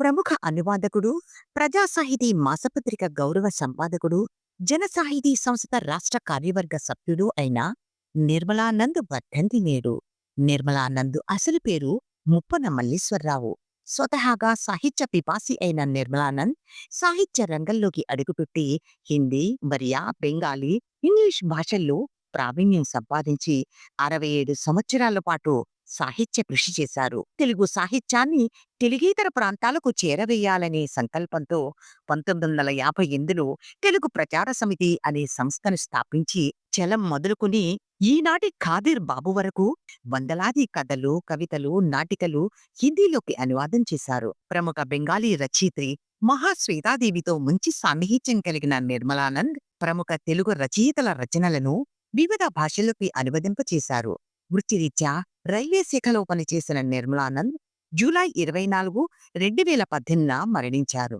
ప్రముఖ అనువాదకుడు ప్రజా సాహితీ మాసపత్రిక గౌరవ సంపాదకుడు జన సాహితీ సంస్థ రాష్ట్ర కార్యవర్గ సభ్యుడు అయిన నిర్మలానంద్ వర్ధంతి నేడు నిర్మలానంద్ అసలు పేరు ముప్పన మల్లీశ్వరరావు. స్వతహాగా సాహిత్య పిపాసి అయిన నిర్మలానంద్ సాహిత్య రంగంలోకి అడుగుపెట్టి హిందీ మరియా బెంగాలీ ఇంగ్లీష్ భాషల్లో ప్రావీణ్యం సంపాదించి అరవై ఏడు సంవత్సరాల పాటు సాహిత్య కృషి చేశారు. తెలుగు సాహిత్యాన్ని తెలుగేతర ప్రాంతాలకు చేరవేయాలనే సంకల్పంతో పంతొమ్మిది వందల యాభై ఎనిమిదిలో తెలుగు ప్రచార సమితి అనే సంస్థను స్థాపించి చలం మొదలుకుని ఈనాటి ఖాదిర్ బాబు వరకు వందలాది కథలు కవితలు నాటికలు హిందీలోకి అనువాదం చేశారు. ప్రముఖ బెంగాలీ రచయిత్రి మహాశ్వేతాదేవితో మంచి సాన్నిహిత్యం కలిగిన నిర్మలానంద్ ప్రముఖ తెలుగు రచయితల రచనలను వివిధ భాషల్లోకి అనువదింపచేశారు వృత్తిరీత్యా రైల్వే శాఖలో పనిచేసిన నిర్మలానంద్ జూలై ఇరవై నాలుగు రెండు వేల పద్దెనిమిదిన మరణించారు.